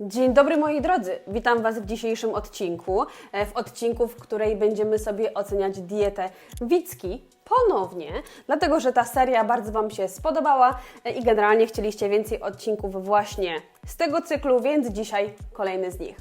Dzień dobry moi drodzy, witam Was w dzisiejszym odcinku, e, w odcinku, w której będziemy sobie oceniać dietę Wicki ponownie, dlatego że ta seria bardzo Wam się spodobała e, i generalnie chcieliście więcej odcinków właśnie z tego cyklu, więc dzisiaj kolejny z nich.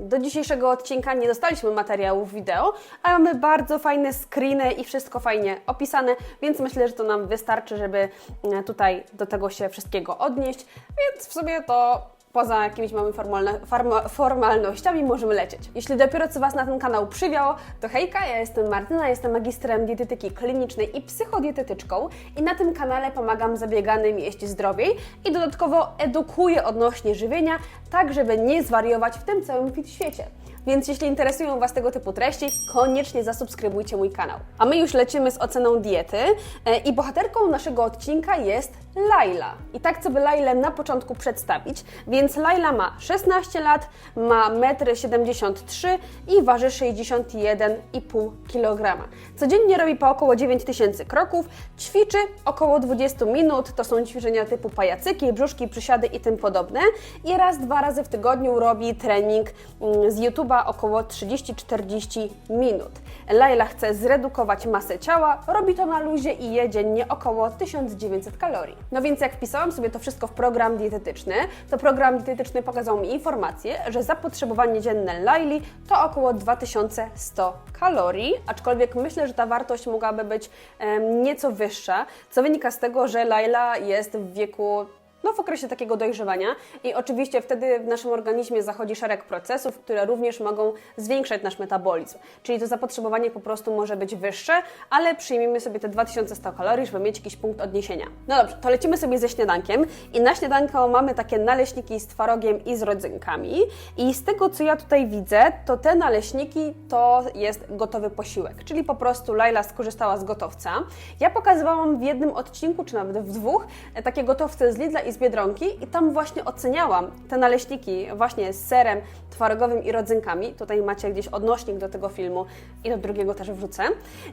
Do dzisiejszego odcinka nie dostaliśmy materiałów wideo, ale mamy bardzo fajne screeny i wszystko fajnie opisane, więc myślę, że to nam wystarczy, żeby e, tutaj do tego się wszystkiego odnieść, więc w sumie to poza jakimiś małymi formalne, farma, formalnościami możemy lecieć. Jeśli dopiero co Was na ten kanał przywiało, to hejka, ja jestem Martyna, jestem magistrem dietetyki klinicznej i psychodietetyczką i na tym kanale pomagam zabieganym jeść zdrowiej i dodatkowo edukuję odnośnie żywienia, tak żeby nie zwariować w tym całym świecie. Więc jeśli interesują Was tego typu treści, koniecznie zasubskrybujcie mój kanał. A my już lecimy z oceną diety e, i bohaterką naszego odcinka jest Laila. I tak chcę by Lailę na początku przedstawić, więc Laila ma 16 lat, ma 1,73 m i waży 61,5 kg. Codziennie robi po około 9000 kroków, ćwiczy około 20 minut, to są ćwiczenia typu pajacyki, brzuszki, przysiady i tym podobne i raz, dwa razy w tygodniu robi trening mm, z YouTube'a około 30-40 minut. Laila chce zredukować masę ciała, robi to na luzie i je dziennie około 1900 kalorii. No więc jak wpisałam sobie to wszystko w program dietetyczny, to program dietetyczny pokazał mi informację, że zapotrzebowanie dzienne Laili to około 2100 kalorii, aczkolwiek myślę, że ta wartość mogłaby być em, nieco wyższa, co wynika z tego, że Laila jest w wieku no, w okresie takiego dojrzewania i oczywiście wtedy w naszym organizmie zachodzi szereg procesów, które również mogą zwiększać nasz metabolizm. Czyli to zapotrzebowanie po prostu może być wyższe, ale przyjmijmy sobie te 2100 kalorii, żeby mieć jakiś punkt odniesienia. No dobrze, to lecimy sobie ze śniadankiem i na śniadanko mamy takie naleśniki z twarogiem i z rodzynkami i z tego co ja tutaj widzę, to te naleśniki to jest gotowy posiłek, czyli po prostu Laila skorzystała z gotowca. Ja pokazywałam w jednym odcinku, czy nawet w dwóch, e, takie gotowce z Lidla i z Biedronki i tam właśnie oceniałam te naleśniki właśnie z serem twarogowym i rodzynkami. Tutaj macie gdzieś odnośnik do tego filmu i do drugiego też wrzucę.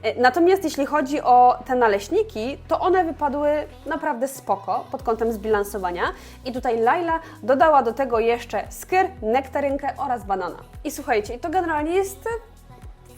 E, Natomiast jeśli chodzi o te naleśniki, to one wypadły naprawdę spoko pod kątem zbilansowania i tutaj Laila dodała do tego jeszcze skyr, nektarynkę oraz banana. I słuchajcie, to generalnie jest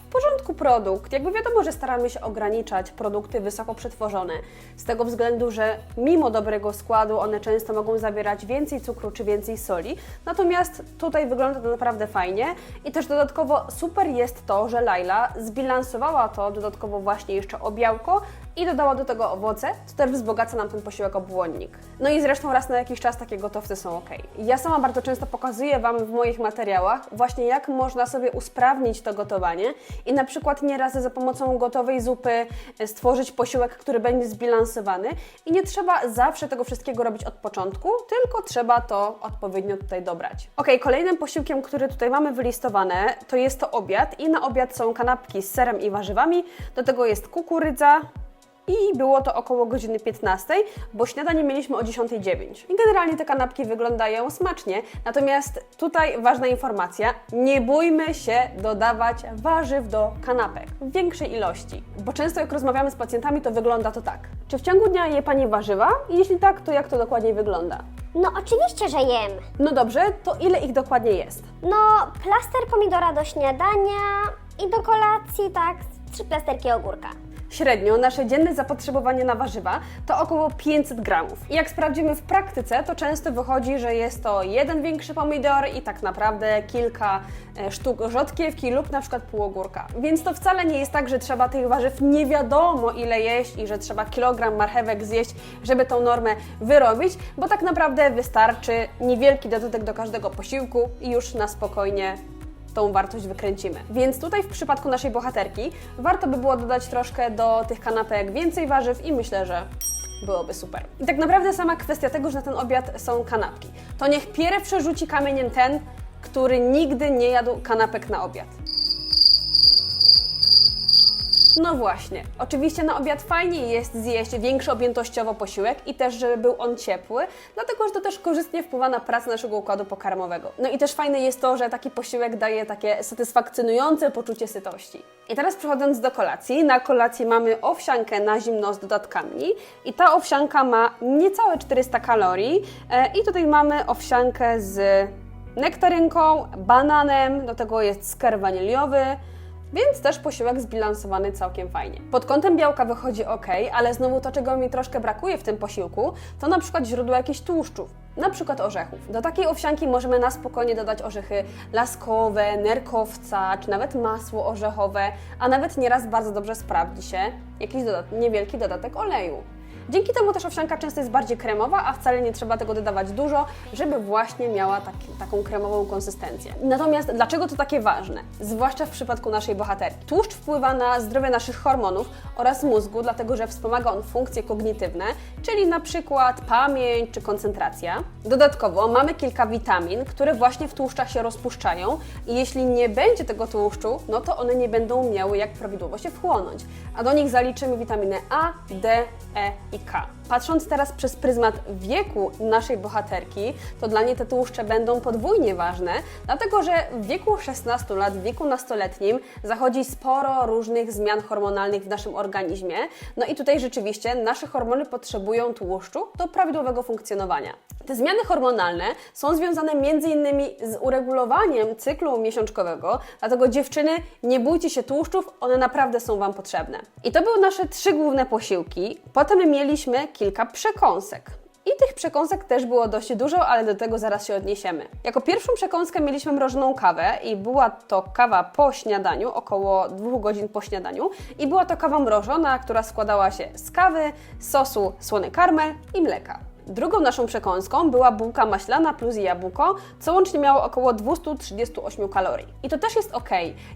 w porządku produkt. Jakby wiadomo, że staramy się ograniczać produkty wysoko przetworzone, z tego względu, że mimo dobrego składu one często mogą zawierać więcej cukru czy więcej soli. Natomiast tutaj wygląda to naprawdę fajnie i też dodatkowo super jest to, że Laila zbilansowała to dodatkowo właśnie jeszcze o białko i dodała do tego owoce, co też wzbogaca nam ten posiłek o błonnik. No i zresztą raz na jakiś czas takie gotowce są ok. Ja sama bardzo często pokazuję Wam w moich materiałach właśnie jak można sobie usprawnić to gotowanie i na przykład nieraz za pomocą gotowej zupy e, stworzyć posiłek, który będzie zbilansowany i nie trzeba zawsze tego wszystkiego robić od początku, tylko trzeba to odpowiednio tutaj dobrać. Ok, kolejnym posiłkiem, który tutaj mamy wylistowane, to jest to obiad i na obiad są kanapki z serem i warzywami, do tego jest kukurydza, i było to około godziny 15, bo śniadanie mieliśmy o 10.09. I generalnie te kanapki wyglądają smacznie, natomiast tutaj ważna informacja, nie bójmy się dodawać warzyw do kanapek w większej ilości, bo często jak rozmawiamy z pacjentami, to wygląda to tak. Czy w ciągu dnia je Pani warzywa? I jeśli tak, to jak to dokładnie wygląda? No oczywiście, że jem. No dobrze, to ile ich dokładnie jest? No, plaster pomidora do śniadania i do kolacji, tak, trzy plasterki ogórka. Średnio nasze dzienne zapotrzebowanie na warzywa to około 500 gramów. I jak sprawdzimy w praktyce, to często wychodzi, że jest to jeden większy pomidor i tak naprawdę kilka e, sztuk rzodkiewki lub na przykład pół ogórka. Więc to wcale nie jest tak, że trzeba tych warzyw nie wiadomo ile jeść i że trzeba kilogram marchewek zjeść, żeby tą normę wyrobić, bo tak naprawdę wystarczy niewielki dodatek do każdego posiłku i już na spokojnie tą wartość wykręcimy. Więc tutaj w przypadku naszej bohaterki warto by było dodać troszkę do tych kanapek więcej warzyw i myślę, że byłoby super. I tak naprawdę sama kwestia tego, że na ten obiad są kanapki. To niech pierwszy rzuci kamieniem ten, który nigdy nie jadł kanapek na obiad. No właśnie. Oczywiście na obiad fajnie jest zjeść większy objętościowo posiłek i też, żeby był on ciepły, dlatego że to też korzystnie wpływa na pracę naszego układu pokarmowego. No i też fajne jest to, że taki posiłek daje takie satysfakcjonujące poczucie sytości. I teraz przechodząc do kolacji, na kolacji mamy owsiankę na zimno z dodatkami i ta owsianka ma niecałe 400 kalorii e, i tutaj mamy owsiankę z nektarynką, bananem, do tego jest sker waniliowy, więc też posiłek zbilansowany całkiem fajnie. Pod kątem białka wychodzi ok, ale znowu to, czego mi troszkę brakuje w tym posiłku, to na przykład źródło jakichś tłuszczów, na przykład orzechów. Do takiej owsianki możemy na spokojnie dodać orzechy laskowe, nerkowca, czy nawet masło orzechowe, a nawet nieraz bardzo dobrze sprawdzi się jakiś dodat niewielki dodatek oleju. Dzięki temu też owsianka często jest bardziej kremowa, a wcale nie trzeba tego dodawać dużo, żeby właśnie miała taki, taką kremową konsystencję. Natomiast dlaczego to takie ważne? Zwłaszcza w przypadku naszej bohaterki. Tłuszcz wpływa na zdrowie naszych hormonów oraz mózgu, dlatego że wspomaga on funkcje kognitywne, czyli na przykład pamięć czy koncentracja. Dodatkowo mamy kilka witamin, które właśnie w tłuszczach się rozpuszczają i jeśli nie będzie tego tłuszczu, no to one nie będą miały jak prawidłowo się wchłonąć. A do nich zaliczymy witaminy A, D, E i ficar. Patrząc teraz przez pryzmat wieku naszej bohaterki, to dla niej te tłuszcze będą podwójnie ważne, dlatego że w wieku 16 lat, w wieku nastoletnim zachodzi sporo różnych zmian hormonalnych w naszym organizmie. No i tutaj rzeczywiście nasze hormony potrzebują tłuszczu do prawidłowego funkcjonowania. Te zmiany hormonalne są związane m.in. z uregulowaniem cyklu miesiączkowego, dlatego dziewczyny, nie bójcie się tłuszczów, one naprawdę są Wam potrzebne. I to były nasze trzy główne posiłki. Potem mieliśmy kilka przekąsek. I tych przekąsek też było dość dużo, ale do tego zaraz się odniesiemy. Jako pierwszą przekąskę mieliśmy mrożoną kawę i była to kawa po śniadaniu, około dwóch godzin po śniadaniu. I była to kawa mrożona, która składała się z kawy, sosu słony karmel i mleka. Drugą naszą przekąską była bułka maślana plus jabłko, co łącznie miało około 238 kalorii. I to też jest ok.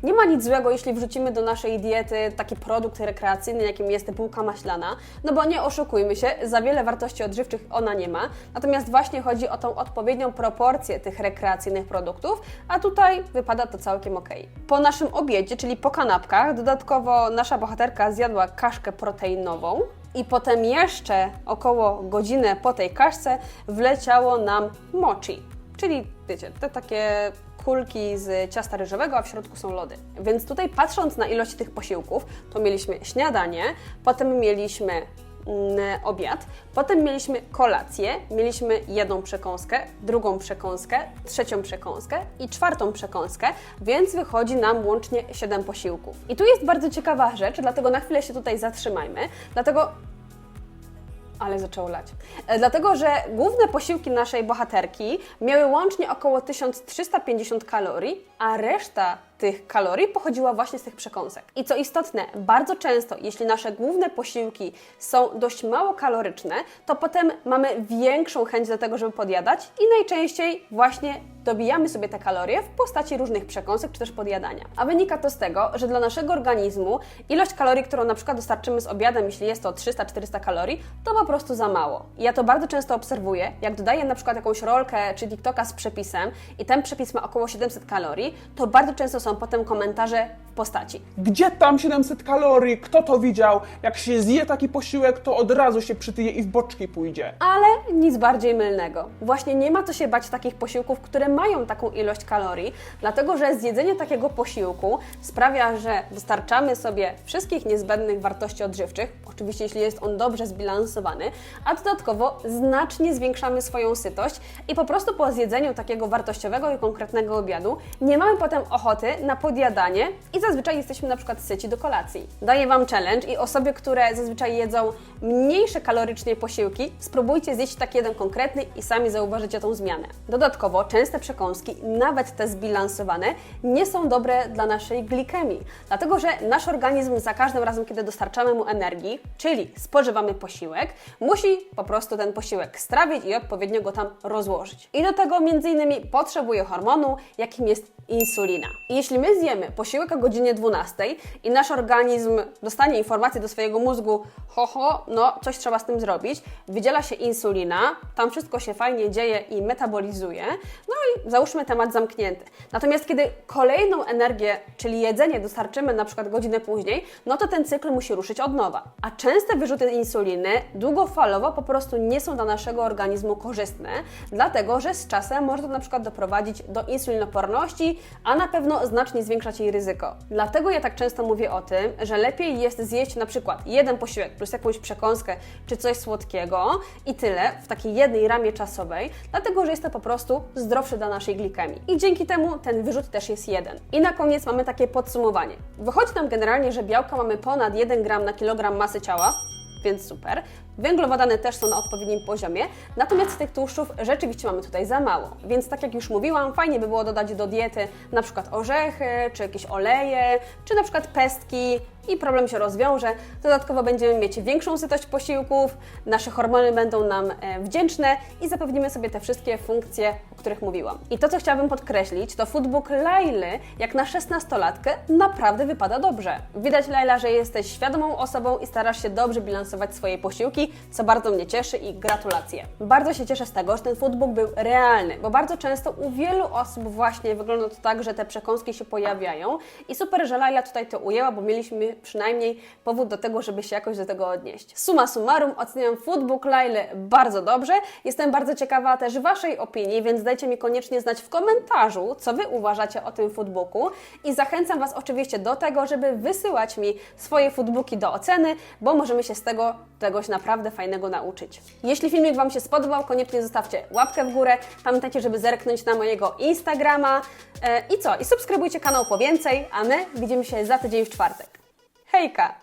Nie ma nic złego, jeśli wrzucimy do naszej diety taki produkt rekreacyjny, jakim jest bułka maślana, no bo nie oszukujmy się, za wiele wartości odżywczych ona nie ma. Natomiast właśnie chodzi o tą odpowiednią proporcję tych rekreacyjnych produktów, a tutaj wypada to całkiem ok. Po naszym obiedzie, czyli po kanapkach, dodatkowo nasza bohaterka zjadła kaszkę proteinową, i potem jeszcze około godzinę po tej kaszce wleciało nam mochi, czyli wiecie, te takie kulki z ciasta ryżowego, a w środku są lody. Więc tutaj patrząc na ilość tych posiłków, to mieliśmy śniadanie, potem mieliśmy obiad, potem mieliśmy kolację, mieliśmy jedną przekąskę, drugą przekąskę, trzecią przekąskę i czwartą przekąskę, więc wychodzi nam łącznie 7 posiłków. I tu jest bardzo ciekawa rzecz, dlatego na chwilę się tutaj zatrzymajmy, dlatego ale zaczęło lać. E, Dlatego, że główne posiłki naszej bohaterki miały łącznie około 1350 kalorii, a reszta tych kalorii pochodziła właśnie z tych przekąsek. I co istotne, bardzo często, jeśli nasze główne posiłki są dość mało kaloryczne, to potem mamy większą chęć do tego, żeby podjadać i najczęściej właśnie dobijamy sobie te kalorie w postaci różnych przekąsek czy też podjadania. A wynika to z tego, że dla naszego organizmu ilość kalorii, którą na przykład dostarczymy z obiadem, jeśli jest to 300-400 kalorii, to po prostu za mało. I ja to bardzo często obserwuję, jak dodaję na przykład jakąś rolkę czy TikToka z przepisem i ten przepis ma około 700 kalorii, to bardzo często są potem komentarze w postaci Gdzie tam 700 kalorii? Kto to widział? Jak się zje taki posiłek, to od razu się przytyje i w boczki pójdzie. Ale nic bardziej mylnego. Właśnie nie ma co się bać takich posiłków, które mają taką ilość kalorii, dlatego że zjedzenie takiego posiłku sprawia, że dostarczamy sobie wszystkich niezbędnych wartości odżywczych, oczywiście jeśli jest on dobrze zbilansowany, a dodatkowo znacznie zwiększamy swoją sytość i po prostu po zjedzeniu takiego wartościowego i konkretnego obiadu nie mamy potem ochoty na podjadanie i zazwyczaj jesteśmy na przykład syci do kolacji. Daję Wam challenge i osoby, które zazwyczaj jedzą mniejsze kalorycznie posiłki, spróbujcie zjeść taki jeden konkretny i sami zauważycie tą zmianę. Dodatkowo częste przekąski, nawet te zbilansowane, nie są dobre dla naszej glikemii, dlatego że nasz organizm za każdym razem, kiedy dostarczamy mu energii, czyli spożywamy posiłek, musi po prostu ten posiłek strawić i odpowiednio go tam rozłożyć. I do tego między innymi potrzebuje hormonu, jakim jest insulina. Jeśli my zjemy posiłek o godzinie 12 i nasz organizm dostanie informację do swojego mózgu, ho, ho, no coś trzeba z tym zrobić, wydziela się insulina, tam wszystko się fajnie dzieje i metabolizuje, no i załóżmy temat zamknięty. Natomiast kiedy kolejną energię, czyli jedzenie dostarczymy na przykład godzinę później, no to ten cykl musi ruszyć od nowa. A częste wyrzuty insuliny długofalowo po prostu nie są dla naszego organizmu korzystne, dlatego że z czasem może to na przykład doprowadzić do insulinoporności, a na pewno znacznie zwiększać jej ryzyko. Dlatego ja tak często mówię o tym, że lepiej jest zjeść na przykład jeden posiłek plus jakąś przekąskę czy coś słodkiego i tyle w takiej jednej ramie czasowej, dlatego że jest to po prostu zdrowsze dla naszej glikemii. I dzięki temu ten wyrzut też jest jeden. I na koniec mamy takie podsumowanie. Wychodzi nam generalnie, że białka mamy ponad 1 gram na kilogram masy ciała, więc super. Węglowodany też są na odpowiednim poziomie, natomiast tych tłuszczów rzeczywiście mamy tutaj za mało. Więc tak jak już mówiłam, fajnie by było dodać do diety na przykład orzechy, czy jakieś oleje, czy na przykład pestki i problem się rozwiąże. Dodatkowo będziemy mieć większą sytość posiłków, nasze hormony będą nam e, wdzięczne i zapewnimy sobie te wszystkie funkcje, o których mówiłam. I to, co chciałabym podkreślić, to foodbook Laily, jak na 16-latkę, naprawdę wypada dobrze. Widać, Laila, że jesteś świadomą osobą i starasz się dobrze bilansować swoje posiłki, co bardzo mnie cieszy i gratulacje. Bardzo się cieszę z tego, że ten foodbook był realny, bo bardzo często u wielu osób właśnie wygląda to tak, że te przekąski się pojawiają i super, że Laila tutaj to ujęła, bo mieliśmy przynajmniej powód do tego, żeby się jakoś do tego odnieść. Suma summarum, oceniam foodbook Laily bardzo dobrze. Jestem bardzo ciekawa też Waszej opinii, więc dajcie mi koniecznie znać w komentarzu, co Wy uważacie o tym foodbooku i zachęcam Was oczywiście do tego, żeby wysyłać mi swoje foodbooki do oceny, bo możemy się z tego czegoś naprawdę fajnego nauczyć. Jeśli filmik Wam się spodobał, koniecznie zostawcie łapkę w górę. Pamiętajcie, żeby zerknąć na mojego Instagrama. E, I co? I subskrybujcie kanał po więcej, a my widzimy się za tydzień w czwartek. Hejka!